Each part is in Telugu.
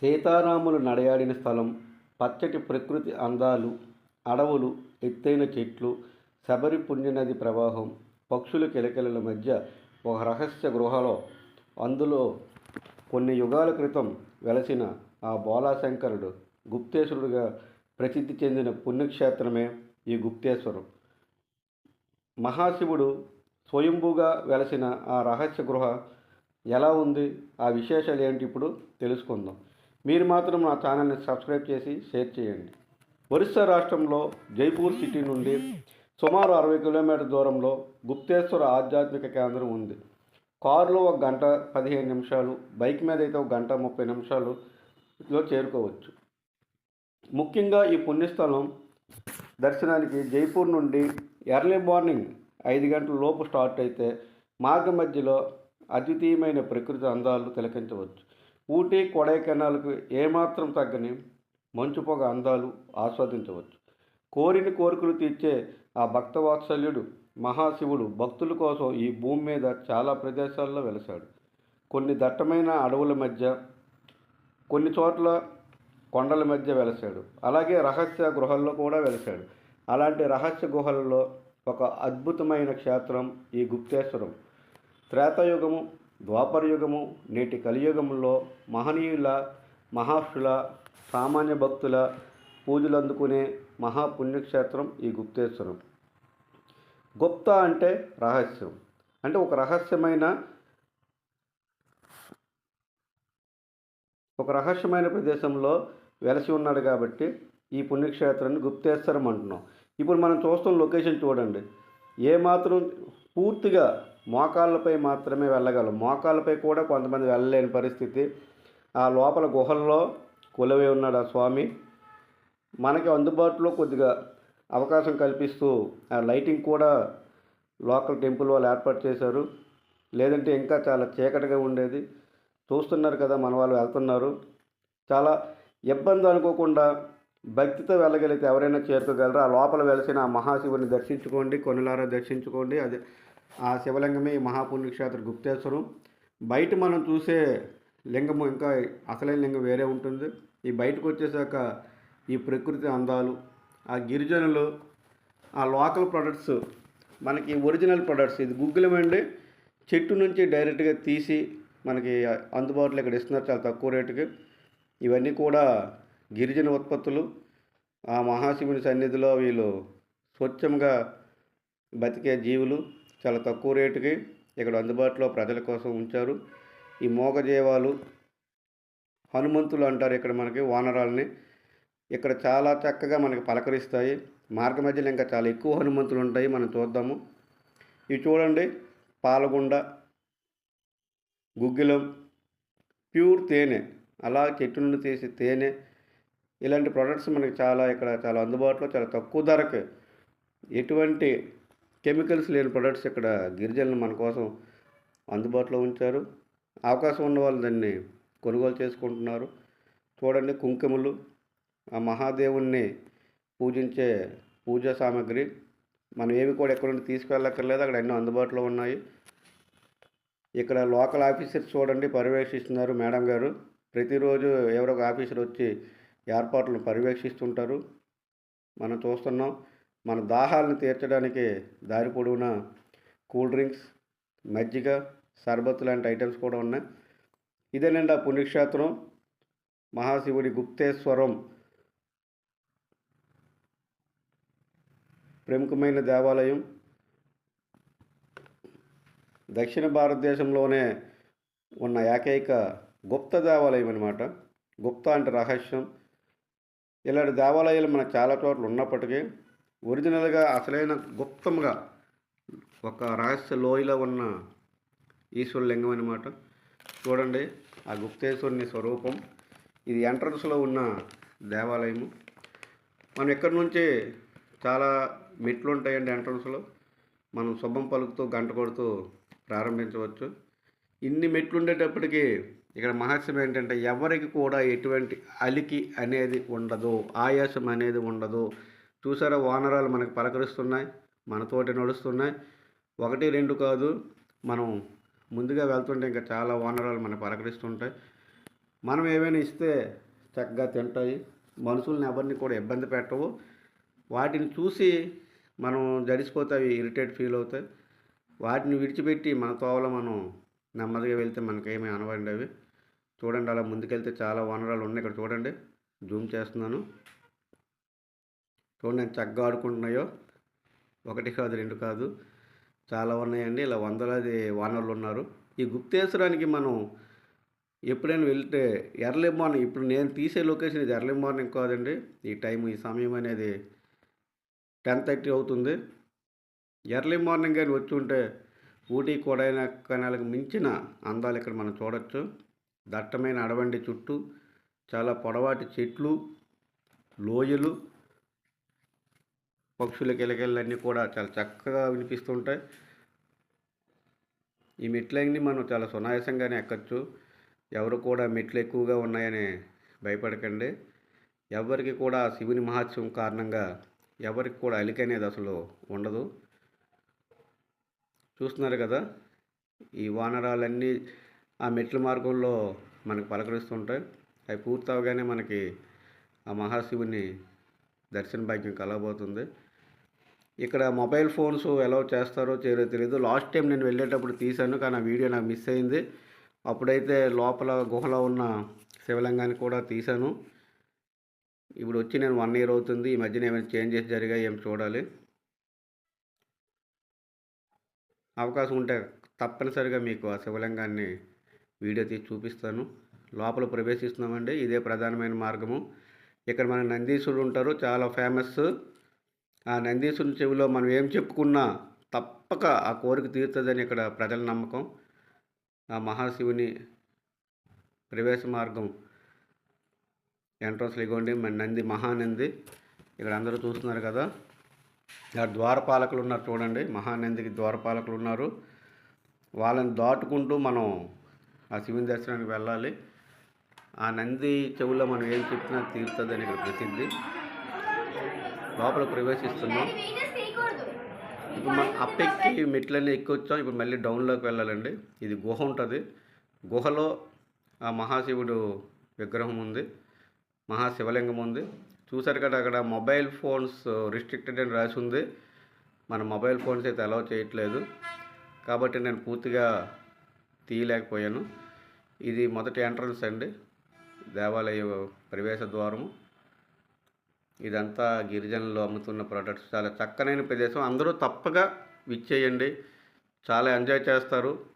సీతారాములు నడయాడిన స్థలం పచ్చటి ప్రకృతి అందాలు అడవులు ఎత్తైన చెట్లు శబరి పుణ్యనది ప్రవాహం పక్షుల కిలకిలల మధ్య ఒక రహస్య గృహలో అందులో కొన్ని యుగాల క్రితం వెలసిన ఆ బోలాశంకరుడు గుప్తేశ్వరుడుగా ప్రసిద్ధి చెందిన పుణ్యక్షేత్రమే ఈ గుప్తేశ్వరం. మహాశివుడు స్వయంభూగా వెలసిన ఆ రహస్య గృహ ఎలా ఉంది? ఆ విశేషాలు ఏంటి ఇప్పుడు తెలుసుకుందాం. మీరు మాత్రం నా ఛానల్ని సబ్స్క్రైబ్ చేసి షేర్ చేయండి. ఒరిస్సా రాష్ట్రంలో జైపూర్ సిటీ నుండి సుమారు అరవై కిలోమీటర్ దూరంలో గుప్తేశ్వర ఆధ్యాత్మిక కేంద్రం ఉంది. కారులో ఒక గంట పదిహేను నిమిషాలు బైక్ మీద అయితే ఒక గంట ముప్పై నిమిషాలులో చేరుకోవచ్చు. ముఖ్యంగా ఈ పుణ్యస్థలం దర్శనానికి జైపూర్ నుండి ఎర్లీ మార్నింగ్ ఐదు గంటల లోపు స్టార్ట్ అయితే మార్గ మధ్యలో అద్వితీయమైన ప్రకృతి అందాలు తిలకించవచ్చు. ఊటీ కొడైకెనాల్కు ఏమాత్రం తగ్గని మంచు పొగ అందాలు ఆస్వాదించవచ్చు. కోరిన కోరికలు తీర్చే ఆ భక్తవాత్సల్యుడు మహాశివుడు భక్తుల కోసం ఈ భూమి మీద చాలా ప్రదేశాల్లో వెలసాడు కొన్ని దట్టమైన అడవుల మధ్య కొన్ని చోట్ల కొండల మధ్య వెలసాడు అలాగే రహస్య గృహల్లో కూడా వెలసాడు అలాంటి రహస్య గుహలలో ఒక అద్భుతమైన క్షేత్రం ఈ గుప్తేశ్వరం. త్రేతాయుగము ద్వాపరయుగము నేటి కలియుగంలో మహనీయుల మహర్షుల సామాన్య భక్తుల పూజలు అందుకునే మహాపుణ్యక్షేత్రం ఈ గుప్తేశ్వరం. గుప్త అంటే రహస్యం. అంటే ఒక రహస్యమైన ఒక రహస్యమైన ప్రదేశంలో వెలసి ఉన్నాడు కాబట్టి ఈ పుణ్యక్షేత్రాన్ని గుప్తేశ్వరం అంటున్నాం. ఇప్పుడు మనం చూస్తున్న లొకేషన్ చూడండి. ఏమాత్రం పూర్తిగా మోకాళ్ళపై మాత్రమే వెళ్ళగలం. మోకాళ్ళపై కూడా కొంతమంది వెళ్ళలేని పరిస్థితి. ఆ లోపల గుహల్లో కొలువై ఉన్నాడు ఆ స్వామి. మనకి అందుబాటులో కొద్దిగా అవకాశం కల్పిస్తూ ఆ లైటింగ్ కూడా లోకల్ టెంపుల్ వాళ్ళు ఏర్పాటు చేశారు. లేదంటే ఇంకా చాలా చీకటిగా ఉండేది. చూస్తున్నారు కదా మన వాళ్ళు వెళ్తున్నారు. చాలా ఇబ్బంది అనుకోకుండా భక్తితో వెళ్ళగలిగితే ఎవరైనా చేరుకోగలరు? ఆ లోపల వెలిసిన ఆ మహాశివుని దర్శించుకోండి కొనులారా దర్శించుకోండి. అది ఆ శివలింగమే మహాపుణ్యక్షేత్ర గుప్తేశ్వరం. బయట మనం చూసే లింగము ఇంకా అసలైన లింగం వేరే ఉంటుంది. ఈ బయటకు వచ్చేసాక ఈ ప్రకృతి అందాలు ఆ గిరిజనులు ఆ లోకల్ ప్రొడక్ట్స్ మనకి ఒరిజినల్ ప్రొడక్ట్స్ ఇది గుగ్గులమండి చెట్టు నుంచి డైరెక్ట్గా తీసి మనకి అందుబాటులో ఇక్కడ ఇస్తున్నారు చాలా తక్కువ రేటుకి. ఇవన్నీ కూడా గిరిజన ఉత్పత్తులు ఆ మహాశివుని సన్నిధిలో వీళ్ళు స్వచ్ఛంగా బతికే జీవులు చాలా తక్కువ రేటుకి ఇక్కడ అందుబాటులో ప్రజల కోసం ఉంచారు. ఈ మోగజీవాలు హనుమంతులు అంటారు ఇక్కడ మనకి వానరాలని. ఇక్కడ చాలా చక్కగా మనకి పలకరిస్తాయి. మార్గ మధ్యలో ఇంకా చాలా ఎక్కువ హనుమంతులు ఉంటాయి. మనం చూద్దాము. ఇవి చూడండి. పాలగుండ గుగ్గిలం ప్యూర్ తేనె. అలా చెట్టు నుండి తీసే తేనె ఇలాంటి ప్రొడక్ట్స్ మనకి చాలా ఇక్కడ చాలా అందుబాటులో చాలా తక్కువ ధరకే ఎటువంటి కెమికల్స్ లేని ప్రొడక్ట్స్ ఇక్కడ గిరిజనులు మన కోసం అందుబాటులో ఉంచారు. అవకాశం ఉన్న వాళ్ళు దాన్ని కొనుగోలు చేసుకుంటున్నారు. చూడండి కుంకుమలు ఆ మహాదేవుణ్ణి పూజించే పూజా సామాగ్రి. మనం ఏవి కూడా ఎక్కడ నుండి తీసుకెళ్ళక్కర్లేదు అక్కడ ఎన్నో అందుబాటులో ఉన్నాయి. ఇక్కడ లోకల్ ఆఫీసర్స్ చూడండి పర్యవేక్షిస్తున్నారు మేడం గారు. ప్రతిరోజు ఎవరో ఒక ఆఫీసర్ వచ్చి ఏర్పాట్లను పర్యవేక్షిస్తుంటారు. మనం చూస్తున్నాం మన దాహాలను తీర్చడానికి దారి పొడవునా కూల్ డ్రింక్స్ మజ్జిగ సర్బత్ లాంటి ఐటమ్స్ కూడా ఉన్నాయి. ఇదేనండి ఆ పుణ్యక్షేత్రం మహాశివుడి గుప్తేశ్వరం ప్రముఖమైన దేవాలయం. దక్షిణ భారతదేశంలోనే ఉన్న ఏకైక గుప్త దేవాలయం అనమాట గుప్త అంటే రహస్యం. ఇలాంటి దేవాలయాలు మనకు చాలా చోట్ల ఉన్నప్పటికీ ఒరిజినల్గా అసలైన గుప్తంగా ఒక రహస్య లోయలో ఉన్న ఈశ్వరలింగం అనమాట చూడండి ఆ గుప్తేశ్వరుని స్వరూపం. ఇది ఎంట్రన్స్లో ఉన్న దేవాలయము. మనం ఇక్కడ నుంచి చాలా మెట్లు ఉంటాయండి ఎంట్రన్స్లో. మనం శుభం పలుకుతూ గంట కొడుతూ ప్రారంభించవచ్చు. ఇన్ని మెట్లు ఉండేటప్పటికీ ఇక్కడ మహత్యం ఏంటంటే ఎవరికి కూడా ఎటువంటి అలికి అనేది ఉండదు ఆయాసం అనేది ఉండదు. చూసారా వానరాలు మనకు పలకరిస్తున్నాయి మనతోటి నడుస్తున్నాయి. ఒకటి రెండు కాదు మనం ముందుగా వెళ్తుంటే ఇంకా చాలా వానరాలు మనకు పలకరిస్తుంటాయి. మనం ఏమైనా ఇస్తే చక్కగా తింటాయి. మనుషుల్ని ఎవరిని కూడా ఇబ్బంది పెట్టవు. వాటిని చూసి మనం జడిసిపోతే అవి ఇరిటేట్ ఫీల్ అవుతాయి. వాటిని విడిచిపెట్టి మన తోవలో మనం నెమ్మదిగా వెళ్తే మనకేమీ అనవండి అవి చూడండి అలా ముందుకెళ్తే చాలా వనరాలు ఉన్నాయి ఇక్కడ చూడండి. జూమ్ చేస్తున్నాను. చూడండి నేను చక్కగా ఆడుకుంటున్నాయో. ఒకటి కాదు రెండు కాదు. చాలా ఉన్నాయండి. ఇలా వందలాది వానరులు ఉన్నారు. ఈ గుప్తేశ్వరానికి మనం ఎప్పుడైనా వెళ్తే ఎర్లీ మార్నింగ్ ఇప్పుడు నేను తీసే లొకేషన్ ఇది ఎర్లీ మార్నింగ్ కాదండి. ఈ టైం ఈ సమయం అనేది టెన్ థర్టీ అవుతుంది. ఎర్లీ మార్నింగ్ కానీ వచ్చి ఉంటే ఊటీ కొడైకెనాల్కి మించిన అందాలు ఇక్కడ మనం చూడొచ్చు. దట్టమైన అడవండి చుట్టూ చాలా పొడవాటి చెట్లు లోయలు పక్షుల కిలకిలన్నీ కూడా చాలా చక్కగా వినిపిస్తుంటాయి. ఈ మెట్లన్నీ మనం చాలా సునాయాసంగానే ఎక్కచ్చు. ఎవరు కూడా మెట్లు ఎక్కువగా ఉన్నాయని భయపడకండి. ఎవరికి కూడా శివుని మహాత్సవం కారణంగా ఎవరికి కూడా అలిక అనేది అసలు ఉండదు. చూస్తున్నారు కదా ఈ వానరాలన్నీ ఆ మెట్ల మార్గంలో మనకు పలకరిస్తుంటాయి. అవి పూర్తవగానే మనకి ఆ మహాశివుని దర్శన భాగ్యం కలగబోతుంది. ఇక్కడ మొబైల్ ఫోన్స్ ఎలా చేస్తారో చేయరో తెలియదు లాస్ట్ టైం నేను వెళ్ళేటప్పుడు తీశాను కానీ ఆ వీడియో నాకు మిస్ అయింది. అప్పుడైతే లోపల గుహలో ఉన్న శివలింగాన్ని కూడా తీశాను. ఇప్పుడు వచ్చి నేను వన్ ఇయర్ అవుతుంది. ఈ మధ్యన ఏమైనా చేంజెస్ జరిగాయి ఏం చూడాలి. అవకాశం ఉంటే తప్పనిసరిగా మీకు ఆ శివలింగాన్ని వీడియో తీసి చూపిస్తాను. లోపల ప్రవేశిస్తున్నామండి. ఇదే ప్రధానమైన మార్గము. ఇక్కడ మన నందీశ్వరుడు ఉంటారు. చాలా ఫేమస్ ఆ నందీశ్వరుని చెవిలో మనం ఏం చెప్పుకున్నా తప్పక ఆ కోరిక తీరుతుందని ఇక్కడ ప్రజల నమ్మకం. ఆ మహాశివుని ప్రవేశ మార్గం ఎంట్రన్స్ ఇగోండి. మన నంది మహానంది. ఇక్కడ అందరూ చూస్తున్నారు కదా. ఇక్కడ ద్వారపాలకులు ఉన్నారు చూడండి. మహానందికి ద్వారపాలకులు ఉన్నారు. వాళ్ళని దాటుకుంటూ మనం ఆ శివుని దర్శనానికి వెళ్ళాలి. ఆ నంది చెవుల్లో మనం ఏం చెప్పినా తీరుతుందని ఇక్కడ ప్రసిద్ధి. లోపల ప్రవేశిస్తున్నాం. ఇప్పుడు మనం అప్పెక్కి మెట్లన్నీ ఎక్కొచ్చాం. ఇప్పుడు మళ్ళీ డౌన్లోకి వెళ్ళాలండి. ఇది గుహ ఉంటుంది. గుహలో ఆ మహాశివుడు విగ్రహం ఉంది. మహాశివలింగం ఉంది. చూసారు కదా అక్కడ మొబైల్ ఫోన్స్ రిస్ట్రిక్టెడ్ అని రాసి ఉంది. మన మొబైల్ ఫోన్స్ అయితే అలౌ చేయట్లేదు. కాబట్టి నేను పూర్తిగా తీయలేకపోయాను. ఇది మొదటి ఎంట్రన్స్ అండి. దేవాలయ ప్రవేశ ద్వారము. ఇదంతా గిరిజనులు అమ్ముతున్న ప్రొడక్ట్స్. చాలా చక్కనైన ప్రదేశం. అందరూ తప్పగా విచ్చేయండి. చాలా ఎంజాయ్ చేస్తారు.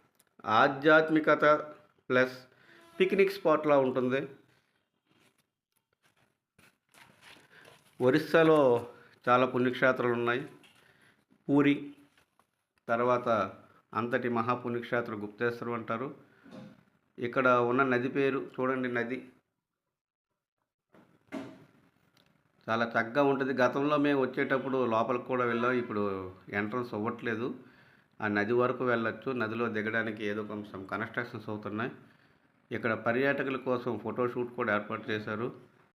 ఆధ్యాత్మికత ప్లస్ పిక్నిక్ స్పాట్లా ఉంటుంది. ఒరిస్సాలో చాలా పుణ్యక్షేత్రాలు ఉన్నాయి పూరి తర్వాత అంతటి మహాపుణ్యక్షేత్ర గుప్తేశ్వరం అంటారు. ఇక్కడ ఉన్న నది పేరు చూడండి నది. చాలా చక్కగా ఉంటుంది. గతంలో మేము వచ్చేటప్పుడు లోపలికి కూడా వెళ్ళాం. ఇప్పుడు ఎంట్రన్స్ అవ్వట్లేదు. ఆ నది వరకు వెళ్ళొచ్చు. నదిలో దిగడానికి ఏదో కొంచెం కన్స్ట్రక్షన్స్ అవుతున్నాయి. ఇక్కడ పర్యాటకుల కోసం ఫోటోషూట్ కూడా ఏర్పాటు చేశారు.